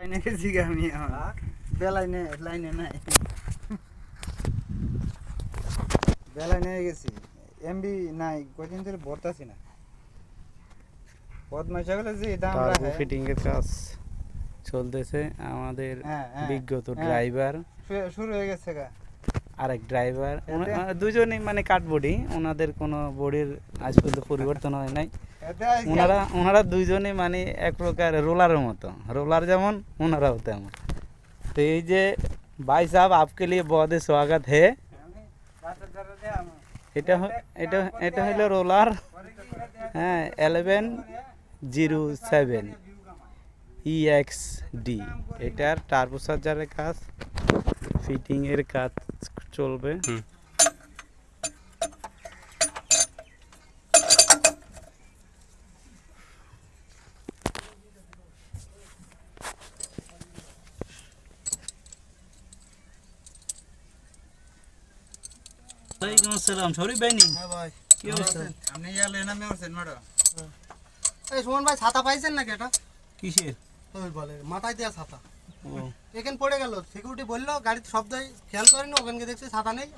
লাইনে গেছি আমি এখন বেলাইনে লাইনে নাই। বেলাইনে গেছি। এমবি নাই কদিন ধরে ভরতাছি না। বদমাইশা গেলে যে দাম রাখে। ফিটিং এর কাজ চলতেছে। আমাদের হ্যাঁ, হ্যাঁ, বিজ্ঞত হ্যাঁ। ড্রাইভার শুরু হয়ে গেছে গা। আরেক ড্রাইভার দুজনেই মানে কাঠ বডি ওনাদের কোনো বডির আজ পর্যন্ত পরিবর্তন হয় নাই। ওনারা ওনারা দুইজনই মানে এক প্রকার রোলারের মতো। রোলার যেমন ওনারাও তেমন। তো এই যে ভাই সাহেব আপকে লিয়ে বদে স্বাগত হে। এটা এটা এটা হলো রোলার। হ্যাঁ eleven zero seven E X D এটার টার্বোচার্জারের কাজ ফিটিংয়ের কাজ চলবে। ওয়ালাইকুম আসসালাম শরীফ ভাই হ্যাঁ ভাই। কি অবস্থা? আপনি ইয়ালে নামে আছেন ম্যাডাম? এই সুমন ভাই ছাতা পাইছেন নাকি এটা? কিসের? ওই বলে মাথায় দেওয়া ছাতা। ও। এখানে পড়ে গেল সিকিউরিটি বলল গাড়ির শব্দ খেয়াল করেনি ওখানকে দেখছি ছাতা নেই।